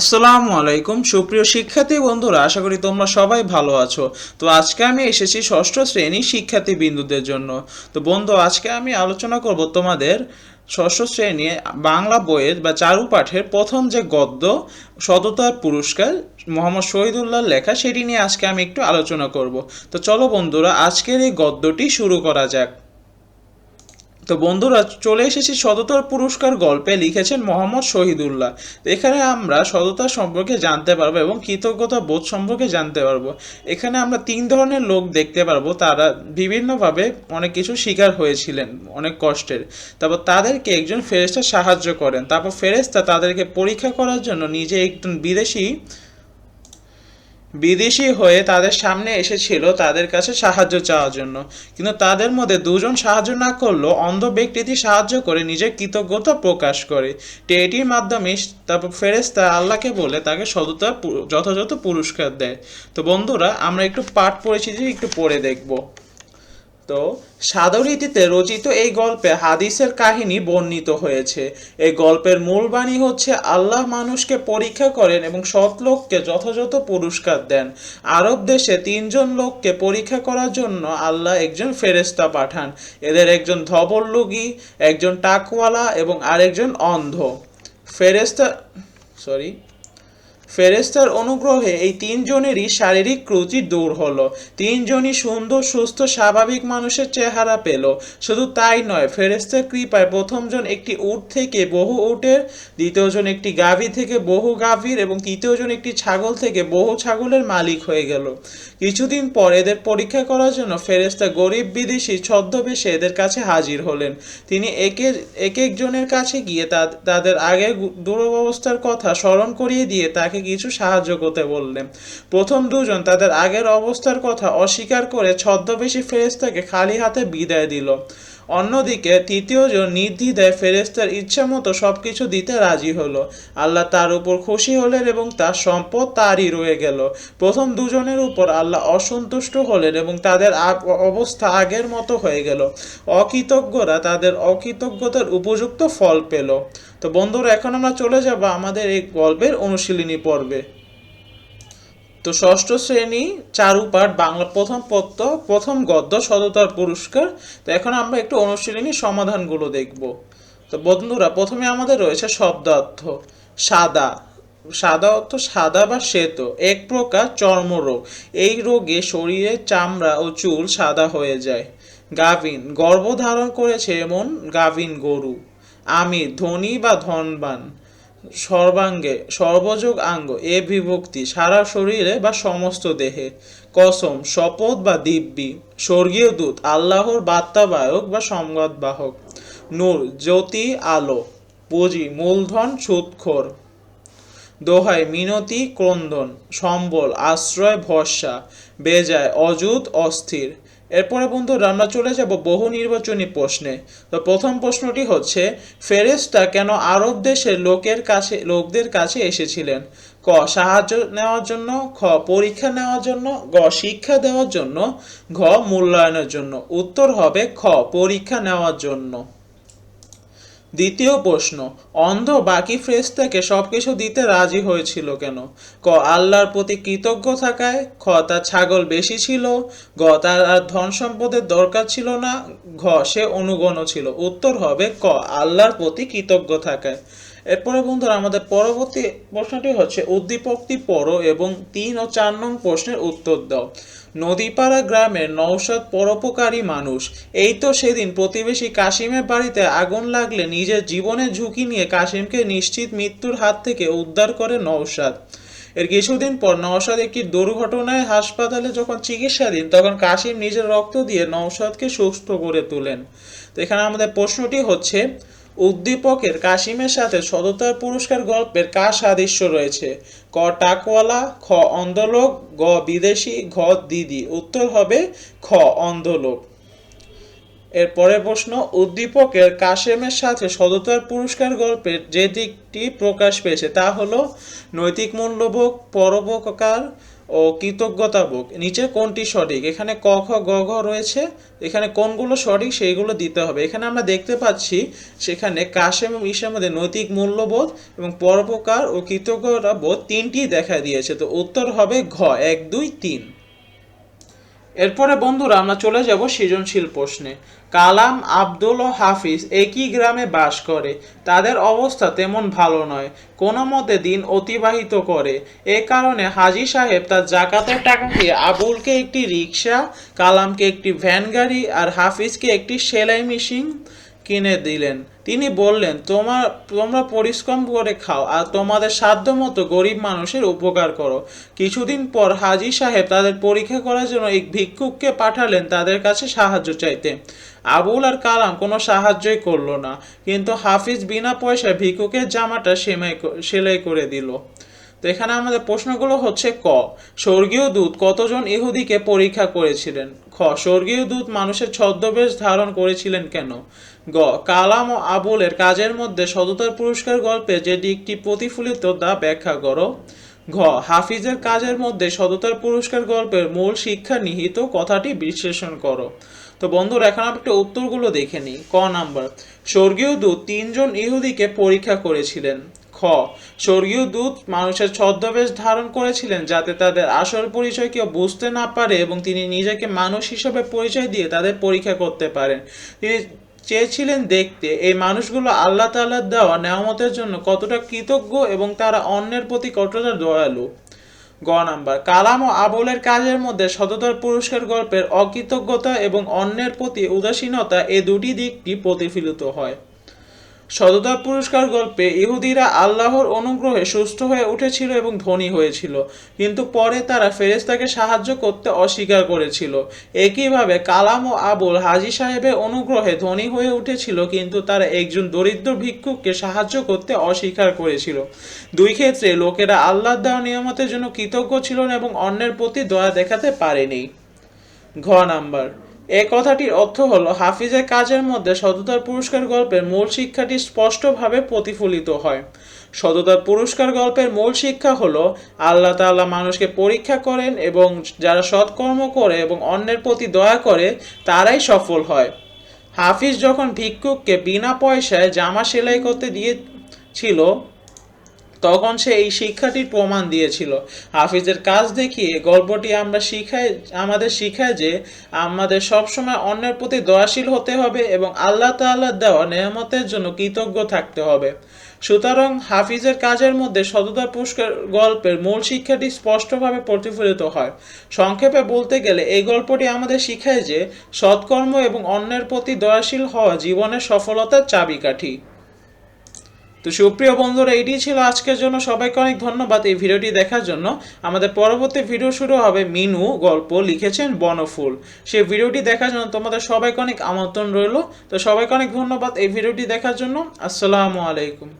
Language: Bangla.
আসসালামু আলাইকুম, সুপ্রিয় শিক্ষার্থী বন্ধুরা, আশা করি তোমরা সবাই ভালো আছো। তো আজকে আমি এসেছি ষষ্ঠ শ্রেণির শিক্ষার্থী বিন্দুদের জন্য। তো বন্ধু, আজকে আমি আলোচনা করব তোমাদের ষষ্ঠ শ্রেণি বাংলা বইয়ের বা চারু পাঠের প্রথম যে গদ্য, সততার পুরস্কার মোহাম্মদ শহীদুল্লাহর লেখা, সেটি নিয়ে আজকে আমি একটু আলোচনা করব। তো চলো বন্ধুরা, আজকের এই গদ্যটি শুরু করা যাক। তো বন্ধুরা, চলে এসেছি সততার পুরস্কার গল্পে, লিখেছেন মোহাম্মদ শহীদুল্লাহ। এখানে আমরা সততা সম্পর্কে জানতে পারব এবং কৃতজ্ঞতা বোধ সম্পর্কে জানতে পারব। এখানে আমরা তিন ধরনের লোক দেখতে পারব, তারা বিভিন্নভাবে অনেক কিছু শিকার হয়েছিলেন, অনেক কষ্টের। তারপর তাদেরকে একজন ফেরেস্তা সাহায্য করেন, তারপর ফেরেস্তা তাদেরকে পরীক্ষা করার জন্য নিজে একজন বিদেশি বিদেশি হয়ে তাদের সামনে এসেছিল তাদের কাছে সাহায্য চাওয়ার জন্য। কিন্তু তাদের মধ্যে দুজন সাহায্য না করলেও অন্ধ ব্যক্তিটি সাহায্য করে নিজের কৃতজ্ঞতা প্রকাশ করে। এটির মাধ্যমে তারপর ফেরেস্তা আল্লাহকে বলে তাকে সততা যথাযথ পুরস্কার দেয়। তো বন্ধুরা, আমরা একটু পাঠ পড়েছি যে একটু পড়ে দেখব। তো সাদরীতিতে রচিত এই গল্পে হাদিসের কাহিনী বর্ণিত হয়েছে। এই গল্পের মূল বাণী হচ্ছে আল্লাহ মানুষকে পরীক্ষা করেন এবং সৎ লোককে যথাযথ পুরস্কার দেন। আরব দেশে তিনজন লোককে পরীক্ষা করার জন্য আল্লাহ একজন ফেরেস্তা পাঠান। এদের একজন ধবল্লুগি একজন টাকওয়ালা এবং আরেকজন অন্ধ। ফেরেস্তা সরি। ফেরেস্তার অনুগ্রহে এই তিনজনেরই শারীরিক ক্রুচি দূর হলো। তিনজনই সুন্দর, সুস্থ, স্বাভাবিক মানুষের চেহারা পেল। শুধু তাই নয় ফেরেস্তার কৃপায় প্রথমজন একটি উট থেকে বহু উটের, দ্বিতীয়জন একটি গাভী থেকে বহু গাভীর এবং তৃতীয়জন একটি ছাগল থেকে বহু ছাগলের মালিক হয়ে গেল। কিছুদিন পর এদের পরীক্ষা করার জন্য ফেরেস্তা গরিব বিদেশি ছদ্মবেশে এদের কাছে হাজির হলেন। তিনি একে এক একজনের কাছে গিয়ে তাদের আগের গু- দুরবস্থার কথা স্মরণ করিয়ে দিয়ে তাকে কিছু সাহায্য করতে বললেন। প্রথম দুজন তাদের আগের অবস্থার কথা অস্বীকার করে ছদ্মবেশী ফেরেস্তাকে খালি হাতে বিদায় দিল। অন্যদিকে তৃতীয়জন নির্দ্বিধায় ফেরেস্তার ইচ্ছা মতো সবকিছু দিতে রাজি হলো। আল্লাহ তার উপর খুশি হলেন এবং তার সম্পদ তারই রয়ে গেল। প্রথম দুজনের উপর আল্লাহ অসন্তুষ্ট হলেন এবং তাদের অবস্থা আগের মতো হয়ে গেল। অকৃতজ্ঞরা তাদের অকৃতজ্ঞতার উপযুক্ত ফল পেল। তো বন্ধুরা, এখন আমরা চলে যাব আমাদের এই গল্পের অনুশীলনী পর্বে। তো ষষ্ঠ শ্রেণি চারুপাঠ বাংলা প্রথম পত্র, প্রথম গদ্য, সততার পুরস্কার। তো এখন আমরা একটু অনুশীলনী সমাধানগুলো দেখব। তো বন্ধুরা, প্রথমে আমাদের রয়েছে শব্দার্থ সাদা। সাদা অর্থ সাদা বা শ্বেত, এক প্রকার চর্মরোগ এই রোগে শরীরের চামড়া ও চুল সাদা হয়ে যায়। গাভিন গর্ভধারণ করেছে এমন গাভিন গরু। আমির ধনী বা ধনবান, সর্বাঙ্গে, সর্বযোগ আঙ্গ, এ বিভক্তি সারা শরীরে বা সমস্ত দেহে। কসম, শপথ বা দিব্যি, স্বর্গীয় দূত, আল্লাহর বার্তাবাহক বা সংবাদবাহক। নূর, জ্যোতি, আলো, পুঁজি, মূলধন, সুৎখোর। দোহাই, মিনতি, ক্রন্দন, সম্বল, আশ্রয়, ভরসা, বেজায়, অযুত, অস্থির। এরপরে বন্ধু আমরা চলে যাব বহু নির্বাচনী প্রশ্নে। তো প্রথম প্রশ্নটি হচ্ছে ফেরেস্তা কেন আরব দেশের লোকের কাছে লোকদের কাছে এসেছিলেন? ক, সাহায্য নেওয়ার জন্য, খ, পরীক্ষা নেওয়ার জন্য, গ, শিক্ষা দেওয়ার জন্য, ঘ, মূল্যায়নের জন্য। উত্তর হবে খ, পরীক্ষা নেওয়ার জন্য। দ্বিতীয় প্রশ্ন, অন্ধ বাকি ফ্রেস্তাকে সবকিছু দিতে রাজি হয়েছিল কেন? ক, আল্লাহর প্রতি কৃতজ্ঞ থাকায়? খ, তার ছাগল বেশি ছিল? গ, তার আর ধন সম্পদের দরকার ছিল না? ঘ, সে অনুগণ ছিল। উত্তর হবে ক, আল্লাহর প্রতি কৃতজ্ঞ থাকায়। এরপরে বন্ধুরা, আমাদের পরবর্তী প্রশ্নটি হচ্ছে, উদ্দীপকটি পড়ো এবং তিন ও চার নং প্রশ্নের উত্তর দাও। নদীপাড়া গ্রামের নৌসাদ পরোপকারী মানুষ। এই তো সেদিন প্রতিবেশী কাশিমের বাড়িতে আগুন লাগলে নিজের জীবনের ঝুঁকি নিয়ে কাশিমকে নিশ্চিত মৃত্যুর হাত থেকে উদ্ধার করে নৌসাদ এর কিছুদিন পর নওশাদ একটি দুর্ঘটনায় হাসপাতালে যখন চিকিৎসাধীন, তখন কাশিম নিজের রক্ত দিয়ে নওশাদকে সুস্থ করে তোলেন। তো এখানে আমাদের প্রশ্নটি হচ্ছে উদ্দীপকের কাশিমের সাথে সততার পুরস্কার গল্পের কার সাদৃশ্য রয়েছে। ক টাকওয়ালা, খ অন্ধলোক, গ বিদেশি, ঘ দিদি। উত্তর হবে খ অন্ধলোক। এর পরের প্রশ্ন, উদ্দীপকের কাশেমের সাথে সততার পুরস্কার গল্পের যে দিকটি প্রকাশ পেয়েছে তা হলো, নৈতিক মূল্যবোধ, পরোপকার ও কৃতজ্ঞতা বোধ নিচে কোনটি সঠিক? এখানে ক, খ, গ, ঘ রয়েছে। এখানে কোনগুলো সঠিক সেইগুলো দিতে হবে। এখানে আমরা দেখতে পাচ্ছি সেখানে কাশেম এবং ঈশের মধ্যে নৈতিক মূল্যবোধ এবং পরোপকার ও কৃতজ্ঞতা বোধ তিনটি দেখা দিয়েছে। তো উত্তর হবে ঘ, এক, দুই, তিন। এরপরে বন্ধুরা আমরা চলে যাব সৃজনশীল প্রশ্নে। কালাম আব্দুল ও হাফিজ একই গ্রামে বাস করে। তাদের অবস্থা তেমন ভালো নয়। কোনো মতে দিন অতিবাহিত করে। এ কারণে হাজি সাহেব তার জাকাতের টাকা দিয়ে আবুলকে একটি রিক্সা কালামকে একটি ভ্যান গাড়ি আর হাফিজকে একটি সেলাই মেশিন কিনে দিলেন। তিনি বললেন, তোমার, তোমরা পরিশ্রম করে খাও আর তোমাদের সাধ্য মতো গরিব মানুষের উপকার করো। কিছুদিন পর হাজি সাহেব তাদের পরীক্ষা করার জন্য এক ভিক্ষুককে পাঠালেন তাদের কাছে সাহায্য চাইতে। আবুল আর কালাম কোনো সাহায্যই করল না, কিন্তু হাফিজ বিনা পয়সায় ভিক্ষুকের জামাটা সেমাই সেলাই করে দিল। তো এখানে আমাদের প্রশ্নগুলো হচ্ছে ক, স্বর্গীয় দূত কতজন ইহুদিকে পরীক্ষা করেছিলেন? খ, স্বর্গীয় দূত মানুষের ছদ্মবেশ ধারণ করেছিলেন কেন? গ, কালাম ও আবুলের কাজের মধ্যে সততার পুরস্কার গল্পে যে দিকটি প্রতিফলিত তা ব্যাখ্যা করো। ঘ, হাফিজের কাজের মধ্যে সততার পুরস্কার গল্পের মূল শিক্ষা নিহিত কথাটি বিশ্লেষণ করো। তো বন্ধুরা, এখন একটু উত্তরগুলো দেখে নিই। ক নাম্বার, স্বর্গীয় দূত তিনজন ইহুদিকে পরীক্ষা করেছিলেন। স্বর্গীয় দূত মানুষের ছদ্মবেশ ধারণ করেছিলেন যাতে তাদের আসল পরিচয় কেউ বুঝতে না পারে এবং তিনি নিজেকে মানুষ হিসেবে পরিচয় দিয়ে তাদের পরীক্ষা করতে পারেন। তিনি চেয়েছিলেন দেখতে এই মানুষগুলো আল্লাহ তাআলার দেওয়া নেয়ামতের জন্য কতটা কৃতজ্ঞ এবং তারা অন্যের প্রতি কতটা দয়ালু। গ নাম্বার, কালাম ও আবুলের কাজের মধ্যে সততার পুরস্কার গল্পের অকৃতজ্ঞতা এবং অন্যের প্রতি উদাসীনতা এ দুটি দিকটি প্রতিফলিত হয়। সততার পুরস্কার গল্পে ইহুদিরা আল্লাহর অনুগ্রহে সুস্থ হয়ে উঠেছিল এবং ধনী হয়েছিল। কিন্তু পরে তারা ফেরেস্তাকে সাহায্য করতে অস্বীকার করেছিল। একইভাবে কালাম ও আবুল হাজি সাহেবের অনুগ্রহে ধনী হয়ে উঠেছিল, কিন্তু তারা একজন দরিদ্র ভিক্ষুককে সাহায্য করতে অস্বীকার করেছিল। দুই ক্ষেত্রে লোকেরা আল্লাহ দেওয়া নিয়ামতের জন্য কৃতজ্ঞ ছিল না এবং অন্যের প্রতি দয়া দেখাতে পারেনি। ঘ নাম্বার এ কথাটির অর্থ হলো, হাফিজের কাজের মধ্যে সততার পুরস্কার গল্পের মূল শিক্ষাটি স্পষ্টভাবে প্রতিফলিত হয়। সততার পুরস্কার গল্পের মূল শিক্ষা হলো, আল্লাহ তাআলা মানুষকে পরীক্ষা করেন এবং যারা সৎকর্ম করে এবং অন্যের প্রতি দয়া করে, তারাই সফল হয়। হাফিজ যখন ভিক্ষুককে বিনা পয়সায় জামা সেলাই করতে দিয়েছিল তখন সে এই শিক্ষাটির প্রমাণ দিয়েছিল। হাফিজের কাজ দেখিয়ে গল্পটি আমরা শিখাই, আমাদের শিখায় যে আমাদের সবসময় অন্যের প্রতি দয়াশীল হতে হবে এবং আল্লাহ তাআলার দেওয়া নেয়ামতের জন্য কৃতজ্ঞ থাকতে হবে। সুতরাং হাফিজের কাজের মধ্যে সততা পুরস্কার গল্পের মূল শিক্ষাটি স্পষ্টভাবে প্রতিফলিত হয়। সংক্ষেপে বলতে গেলে, এই গল্পটি আমাদের শিখায় যে সৎকর্ম এবং অন্যের প্রতি দয়াশীল হওয়া জীবনের সফলতার চাবিকাঠি। তো সুপ্রিয় বন্ধুরা এটি ছিল আজকের জন্য। সবাইকে অনেক ধন্যবাদ এই ভিডিওটি দেখার জন্য। আমাদের পরবর্তী ভিডিও শুরু হবে মিনু গল্প লিখেছেন বনফুল। সেই ভিডিওটি দেখার জন্য তোমাদের সবাইকে অনেক আমন্ত্রণ রইল। তো সবাইকে অনেক ধন্যবাদ এই ভিডিওটি দেখার জন্য। আসসালামু আলাইকুম।